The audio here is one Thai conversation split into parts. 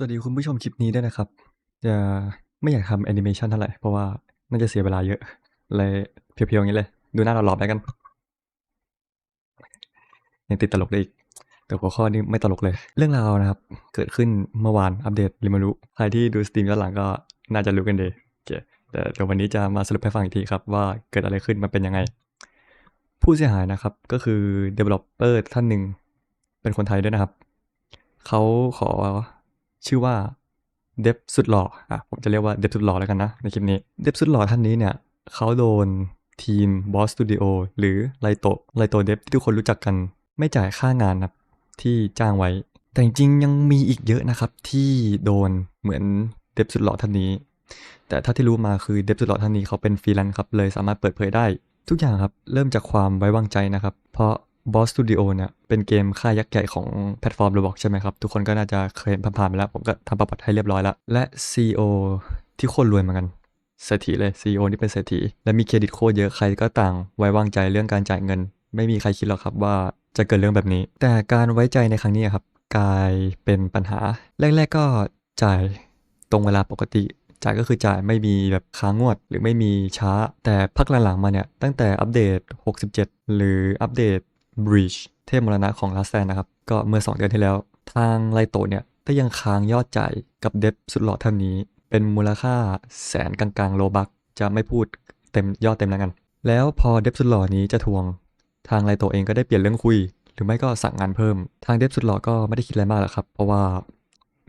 สวัสดีคุณผู้ชมคลิปนี้ด้วยนะครับ จะไม่อยากทำแอนิเมชันเท่าไหร่ เพราะว่าน่าจะเสียเวลาเยอะ เลยเพียวๆอย่างนี้เลย ดูหน้าเราหลอบๆแล้วกันยังติดตลกได้อีก แต่หัวข้อนี้ไม่ตลกเลย เรื่องราวนะครับ เกิดขึ้นเมื่อวานอัปเดตริมารุใครที่ดูสตรีมย้อนหลังก็น่าจะรู้กันดีโอเคแต่เดี๋ยววันนี้จะมาสรุปให้ฟังอีกทีครับ ว่าเกิดอะไรขึ้นมันเป็นยังไง ผู้เสียหายนะครับก็คือ developer ท่านหนึ่งเป็นคนไทยด้วยนะครับเขาขอ ชื่อว่าเดฟสุดหล่ออะผมจะเรียกว่าเดฟสุดหล่อแล้วกันนะ ในคลิปนี้เดฟสุดหล่อท่านนี้เนี่ยเขาโดนทีม Boss Studio หรือไลโตไลโตเดฟที่ทุกคนรู้จักกัน ไม่จ่ายค่างานครับที่จ้างไว้ แต่จริงยังมีอีกเยอะนะครับ ที่โดนเหมือนเดฟสุดหล่อท่านนี้ แต่ถ้าที่รู้มาคือเดฟสุดหล่อท่านนี้เขาเป็นฟรีแลนซ์ครับเลยสามารถเปิดเผยได้ทุกอย่างครับเริ่มจากความไว้วางใจนะครับ เพราะ Boss Studio เนี่ยเป็นเกมค่ายยักษ์ใหญ่ของแพลตฟอร์ม Roblox ใช่ไหมครับ ทุกคนก็น่าจะเคยเห็นผ่านๆไปแล้ว ผมก็ทำประวัติให้เรียบร้อยแล้ว และ CEO ที่โคตรรวยเหมือนกันเศรษฐีเลย CEO นี่เป็นเศรษฐีและมีเครดิตโคตรเยอะใครก็ต่าง ไว้วางใจเรื่องการจ่ายเงิน ไม่มีใครคิดหรอกครับว่าจะเกิดเรื่องแบบนี้ แต่การไว้ใจในครั้งนี้ครับกลายเป็นปัญหา แรก ๆ ก็จ่ายตรงเวลาปกติจ่ายก็คือจ่ายไม่มีแบบค้างงวด หรือไม่มีช้า แต่พักหลังๆมาเนี่ย ตั้งแต่อัปเดต 67 หรืออัปเดต Breach เทพมรณะของลาแตนนะครับ ก็เมื่อ 2 เดือนที่แล้ว ทางไลโตเนี่ยก็ยังค้างยอดจ่ายกับเดฟสุดหล่อท่านนี้ เป็นมูลค่าแสนกลางๆโลบักจะไม่พูดเต็มยอดเต็มแล้วกัน แล้วพอเดฟสุดหล่อนี้จะทวง ทางไลโตเองก็ได้เปลี่ยนเรื่องคุย หรือไม่ก็สั่งงานเพิ่ม ทางเดฟสุดหล่อก็ไม่ได้คิดอะไรมากหรอกครับ เพราะว่า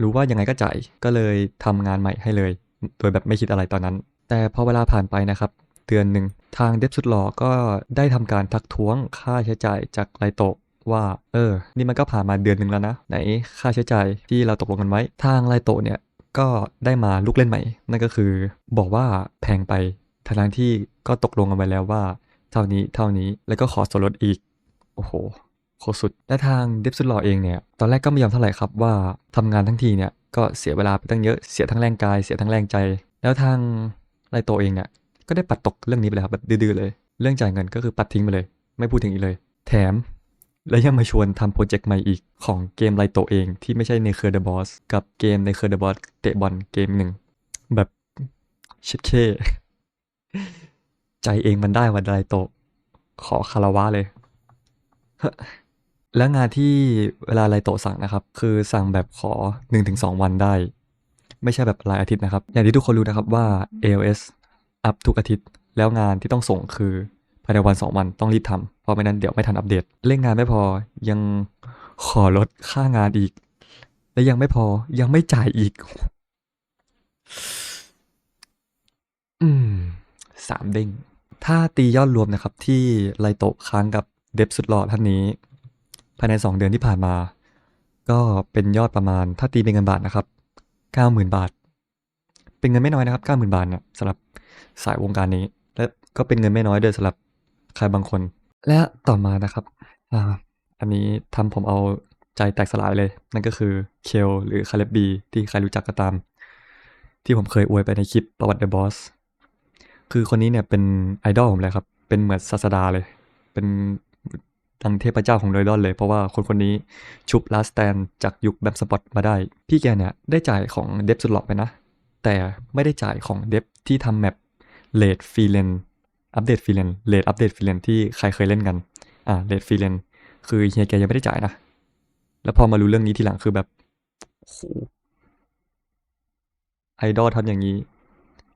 รู้ว่ายังไงก็จ่ายก็เลยทำงานใหม่ให้เลย โดยแบบไม่คิดอะไรตอนนั้น แต่พอเวลาผ่านไปนะครับเดือนหนึ่ง ทางเดฟสุดหล่อก็ได้ทำการทักท้วงค่าใช้จ่ายจากไลโตว่า เออ นี่มันก็ผ่านมาเดือนหนึ่งแล้วนะ ไหนค่าใช้จ่ายที่เราตกลงกันไว้ ทางไลโตเนี่ยก็ได้มาลุกเล่นใหม่ นั่นก็คือบอกว่าแพงไปทั้งที่ก็ตกลงกันไว้แล้วว่า เท่านี้เท่านี้แล้วก็ขอส่วนลดอีก โอ้โหโคตรสุด และทางเดฟสุดหล่อเองเนี่ย ตอนแรกก็ไม่ยอมเท่าไหร่ครับว่าทำงานทั้งทีเนี่ยก็เสียเวลาไปตั้งเยอะ เสียทั้งแรงกาย เสียทั้งแรงใจ แล้วทางไลโตเองเนี่ย ก็ได้ปัดตกเรื่องนี้ไปเลยครับแบบดื้อเลย เรื่องจ่ายเงินก็คือปัดทิ้งไปเลย ไม่พูดถึงอีกเลย แถม และยังมาชวนทำโปรเจกต์ใหม่อีกของเกมไลโตเองที่ไม่ใช่ในเคอร์เดอะบอสกับเกมในเคอร์เดอะบอสเตะบอลเกมหนึ่งแบบชิดเคใจเองมันได้วันไลโตขอคารวะเลยแล้วงานที่เวลาไลโตสั่งนะครับ คือสั่งแบบขอ 1-2 วันได้ ไม่ใช่แบบรายอาทิตย์นะครับ อย่างที่ทุกคนรู้นะครับว่า ALS อัพทุกอาทิตย์ แล้วงานที่ต้องส่งคือภายในวัน 2 วันต้องรีบทำเพราะไม่นั้นเดี๋ยวไม่ทันอัปเดต เร่งงานไม่พอยังขอลดค่างานอีก และยังไม่พอยังไม่จ่ายอีก อืมสามเด้ง ถ้าตียอดรวมนะครับ ที่ไลโตะค้างกับเดฟสุดหล่อท่านนี้ ภายใน 2 เดือนที่ผ่านมา ก็เป็นยอดประมาณ ถ้าตีเป็นเงินบาทนะครับ 90,000 บาท เป็นเงินไม่น้อยนะครับ90,000บาทเนี่ยสำหรับสายวงการนี้ และก็เป็นเงินไม่น้อยด้วยสำหรับใครบางคน และต่อมานะครับอ่าอันนี้ทำผมเอาใจแตกสลายเลย นั่นก็คือเคลหรือคาเลบบีที่ใครรู้จักก็ตาม ที่ผมเคยอวยไปในคลิปประวัติเดอะบอสคือคนนี้เนี่ยเป็นไอดอลผมเลยครับ เป็นเหมือนศาสดาเลย เป็นดังเทพเจ้าของโดยดอนเลย เพราะว่าคนคนนี้ชุบลาสแตนจากยุคแบมสปอตมาได้ พี่แกเนี่ยได้จ่ายของเดฟสุดหลอกไปนะ แต่ไม่ได้จ่ายของเดฟที่ทำแมปเลดฟีเลนอัปเดตฟีเลนเลดอัปเดตฟีเลนที่ใครเคยเล่นกัน อ่าเลดฟีเลนคือเฮียแกยังไม่ได้จ่ายนะ แล้วพอมารู้เรื่องนี้ทีหลังคือแบบโอ้โหไอดอลทำอย่างนี้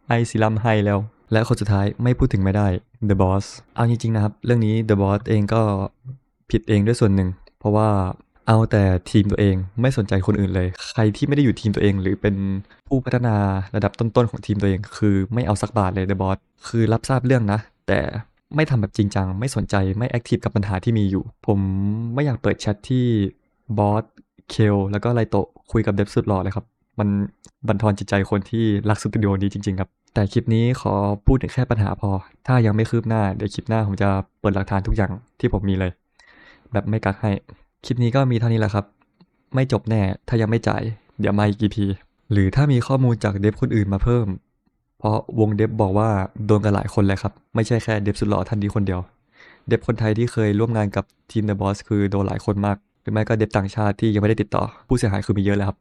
ไอซิลัมให้แล้ว และคนสุดท้ายไม่พูดถึงไม่ได้ The Boss เอาจริงๆนะครับ เรื่องนี้ The Boss เองก็ผิดเองด้วยส่วนหนึ่ง เพราะว่า เอาแต่ทีมตัวเองไม่สนใจคนอื่นเลย ใครที่ไม่ได้อยู่ทีมตัวเอง หรือเป็นผู้พัฒนาระดับต้นๆของทีมตัวเอง คือไม่เอาสักบาทเลย The Boss คือรับทราบเรื่องนะ แต่ไม่ทำแบบจริงจัง ไม่สนใจไม่แอคทีฟกับปัญหาที่มีอยู่ ผมไม่อยากเปิดแชทที่บอสเคลแล้วก็ไลโตะคุยกับเดฟสุดหล่อเลยครับ มันบั่นทอนจิตใจคนที่รักสตูดิโอนี้จริง ๆ ครับ แต่คลิปนี้ขอพูดถึงแค่ปัญหาพอ ถ้ายังไม่คืบหน้าเดี๋ยวคลิปหน้าผมจะเปิดหลักฐานทุกอย่างที่ผมมีเลย แบบไม่กักให้ คลิปนี้ก็มีเท่านี้แหละครับ ไม่จบแน่ ถ้ายังไม่จ่าย เดี๋ยวมาอีก EP หรือถ้ามีข้อมูลจากเดฟคนอื่นมาเพิ่ม เพราะวงเดฟบอกว่าโดนกันหลายคนเลยครับ ไม่ใช่แค่เดฟสุดหล่อท่านนี้คนเดียว เดฟคนไทยที่เคยร่วมงานกับทีม The Boss คือโดนหลายคนมาก หรือไม่ก็เดฟต่างชาติที่ยังไม่ได้ติดต่อ ผู้เสียหายคือมีเยอะเลยครับ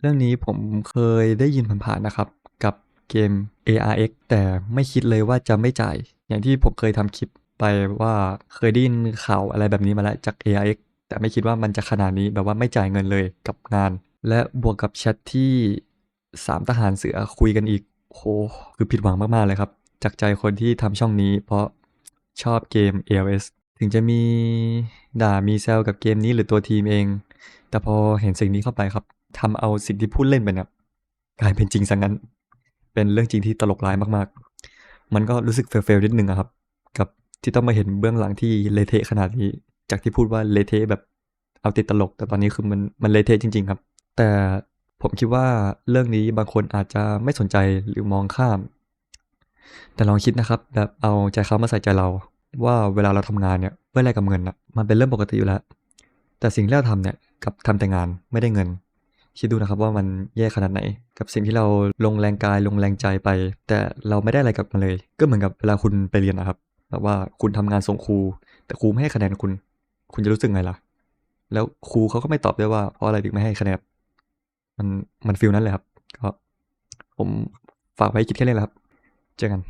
เรื่องนี้ผมเคยได้ยินผ่านๆนะครับ กับเกม ARX แต่ไม่คิดเลยว่าจะไม่จ่าย อย่างที่ผมเคยทำคลิป ไปว่าเคยได้ยินข่าวอะไรแบบนี้มาแล้วจาก ARX แต่ไม่คิดว่ามันจะขนาดนี้แบบว่าไม่จ่ายเงินเลยกับงาน และบวกกับแชทที่สามทหารเสือคุยกันอีกโหคือผิดหวังมาก ๆ เลยครับ จากใจคนที่ทำช่องนี้ เพราะชอบเกม ALS ถึงจะมีด่ามีแซวกับเกมนี้หรือตัวทีมเอง แต่พอเห็นสิ่งนี้เข้าไปครับทำเอาสิ่งที่พูดเล่นไปเนี่ยกลายเป็นจริงซะงั้น เป็นเรื่องจริงที่ตลกร้ายมาก ๆ มันก็รู้สึกเฟลๆนิดนึงอะครับ ที่ต้องมาเห็นเบื้องหลังที่เละเทะขนาดนี้ จากที่พูดว่าเละเทะแบบเอาติดตลก แต่ตอนนี้คือมันมันเละเทะจริง ๆ ครับ แต่ผมคิดว่าเรื่องนี้บางคนอาจจะไม่สนใจหรือมองข้าม แต่ลองคิดนะครับ แบบเอาใจเขามาใส่ใจเรา ว่าเวลาเราทำงานเนี่ยเพื่ออะไรกับเงินนะมันเป็นเรื่องปกติอยู่แล้ว แต่สิ่งที่เราทำเนี่ยกับทำแต่งานไม่ได้เงิน คิดดูนะครับว่ามันแย่ขนาดไหน กับสิ่งที่เราลงแรงกายลงแรงใจไป แต่เราไม่ได้อะไรกลับมาเลย ก็เหมือนกับเวลาคุณไปเรียนนะครับ แบบว่าคุณทำงานส่งครู แต่ครูไม่ให้คะแนนคุณ คุณจะรู้สึกไงล่ะ แล้วครูเขาก็ไม่ตอบด้วยว่าเพราะอะไรถึงไม่ให้คะแนน มันมันฟิลนั้นเลยครับ ก็ ผมฝากไว้คิดแค่นี้แหละครับ เจอกัน